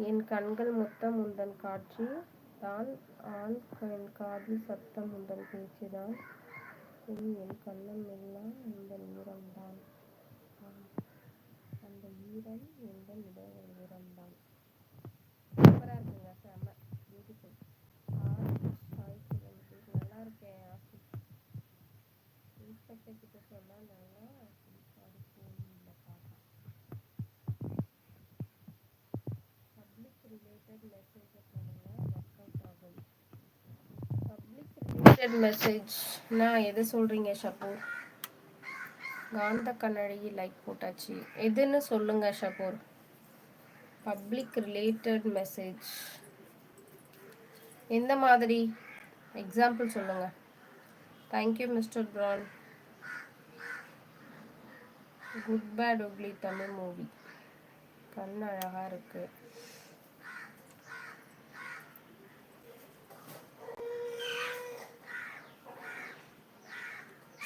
என் கண்கள் மொத்தம் உந்தன் காட்சி தான் ஆண் என் காதில் சத்தம் உந்தன் பேச்சு தான். என் கண்ணம் எல்லாம் உந்தன் ஈரம்தான் அந்த ஈரம் உந்தன் இதழ்கள் ஈரம்தான் சூப்பராக இருக்குங்க செம்ம பியூட்டிஃபுல் நல்லா இருக்கேன் ஆசிஷ் இன்ஸ்பெக்டர் கிட்ட சொன்னால் நல்லா பிடிக்காது கோயிலில் பார்த்தா பப்ளிக் ரிலேட்டட் பப்ளிக் ரிலேட்டட் மெசேஜ்னா எது சொல்கிறீங்க ஷபூர் காந்த கண்ணழகி லைக் போட்டாச்சு. எதுன்னு சொல்லுங்க ஷபூர் பப்ளிக் ரிலேட்டட் மெசேஜ் எந்த மாதிரி? எக்ஸாம்பிள் சொல்லுங்க. தேங்க்யூ மிஸ்டர் பிரான் good bad ugly Tamil movie கண் அழகா இருக்கு.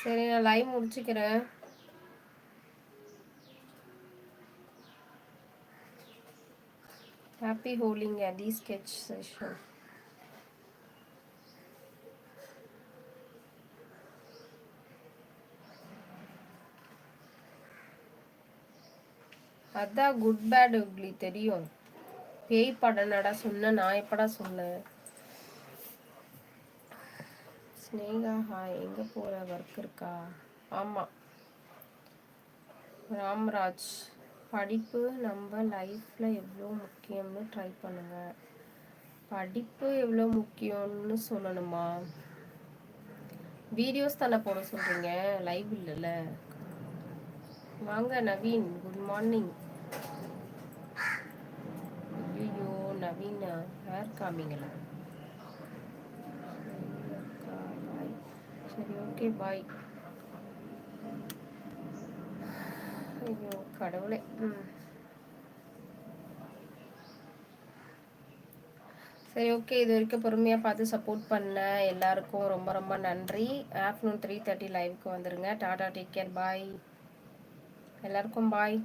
சரி நான் லைவ் முடிச்சுக்கிறேன். ஹாப்பி ஹோலிங் தி ஸ்கெட்ச் செஷன் அதான் குட் பேட் இப்படி தெரியும். பேய் படனடா சொன்ன நான் எப்படா சொன்னேன்? ஸ்னேகா ஹாய் எங்கே போகிற ஒர்க் இருக்கா? ஆமாம் ராம்ராஜ் படிப்பு நம்ம லைஃப்பில் எவ்வளோ முக்கியம்னு ட்ரை பண்ணுங்கள் படிப்பு எவ்வளோ முக்கியம்னு சொல்லணுமா? வீடியோஸ் தானே போட சொல்கிறீங்க லைவ் இல்லைல்ல. வாங்க நவீன். குட் மார்னிங் ஐயோ நவீனா ஹேர் காமிங்களா சரி ஓகே பாய் ஐயோ கடவுளே. ம். சரி ஓகே இது வரைக்கும் பொறுமையாக பார்த்து சப்போர்ட் பண்ண எல்லாருக்கும் ரொம்ப ரொம்ப நன்றி. ஆஃப்டர்நூன் த்ரீ தேர்ட்டி லைவுக்கு வந்துடுங்க டாடா டேக் கேர் பாய் எல்லாருக்கும் bye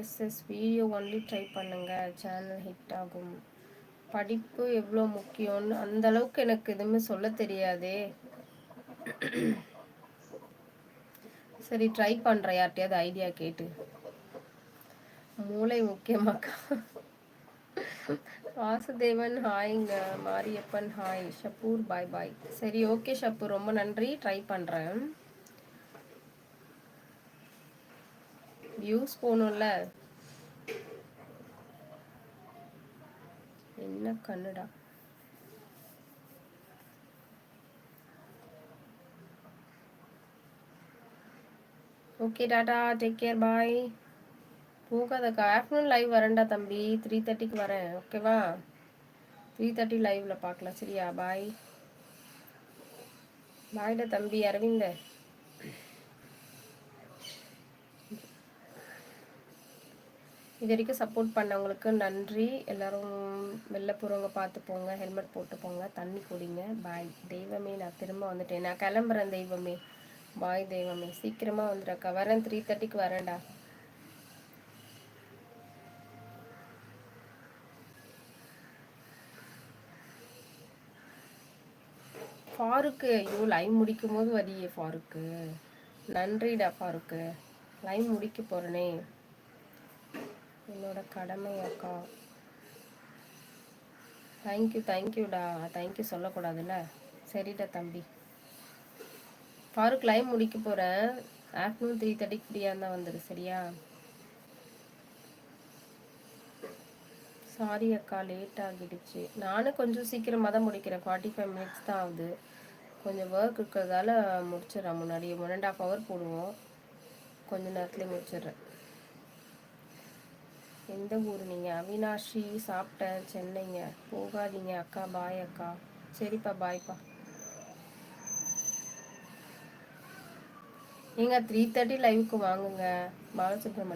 S S video only try பண்ணுங்கள் சேனல் ஹிட் ஆகும். படிப்பு எவ்வளோ முக்கியம்னு அந்த அளவுக்கு எனக்கு எதுவுமே சொல்ல தெரியாதே. சரி ட்ரை பண்ணுறேன் யார்கிட்டயாவது ஐடியா கேட்டு. மூளை முக்கியமாக்கா. Vasudevan ஹாய்ங்க Mariyappan hi Shappur bye bye சரி ஓகே ஷப்பூர். ரொம்ப நன்றி. ட்ரை பண்ணுறேன் வியூஸ் போகணும்ல. என்ன Kannada okay tata take care bye போகாதக்கா. Afternoon live வரேன்டா தம்பி. த்ரீ தேர்ட்டிக்கு வரேன். ஓகேவா த்ரீ தேர்ட்டி லைவில் பார்க்கலாம் சரியா? பாய் பாய்டா தம்பி அரவிந்த. இது வரைக்கும் சப்போர்ட் பண்ணவங்களுக்கு நன்றி. எல்லாரும் வெளில போகிறவங்க பார்த்து போங்க ஹெல்மெட் போட்டு போங்க தண்ணி குடிங்க. பாய் தெய்வமே நான் திரும்ப வந்துட்டேன். நான் கிளம்புறேன் தெய்வமே. பாய் தெய்வமே. சீக்கிரமாக வந்துடுறக்கா வரேன் த்ரீ தேர்ட்டிக்கு வரேன்டா. ஃபாருக்கு ஐயோ லைவ் முடிக்கும் போது வரியே ஃபாருக்கு. நன்றிடா ஃபாருக்கு. லைவ் முடிக்க போகிறேனே என்னோட கடமை அக்கா தேங்க்யூ தேங்க்யூடா தேங்க்யூ சொல்லக்கூடாதுல்ல? சரிடா தம்பி. ஃபாரூக் லைவ் முடிக்க போகிறேன் ஆஃப்டர்நூன் த்ரீ தேர்ட்டிக்கு ஃப்ரீயாக இருந்தால் வந்துடு சரியா? சாரி அக்கா லேட் ஆகிடுச்சு. நானும் கொஞ்சம் சீக்கிரமாக தான் முடிக்கிறேன். ஃபார்ட்டி ஃபைவ் மினிட்ஸ் தான் ஆகுது. கொஞ்சம் ஒர்க் இருக்கிறதால முடிச்சிடறேன் முன்னாடி ஒன் அண்ட் ஆஃப் ஹவர் போடுவோம். கொஞ்சம் நேரத்துலேயே முடிச்சிடுறேன். எந்த ஊர் நீங்கள் அவினாஷி சாப்பிட்டேன் சென்னைங்க. போகாதீங்க அக்கா பாய் அக்கா. சரிப்பா பாய்ப்பா நீங்கள் த்ரீ தேர்ட்டி லைவுக்கு வாங்குங்க. பாலசுப்ரமணியம்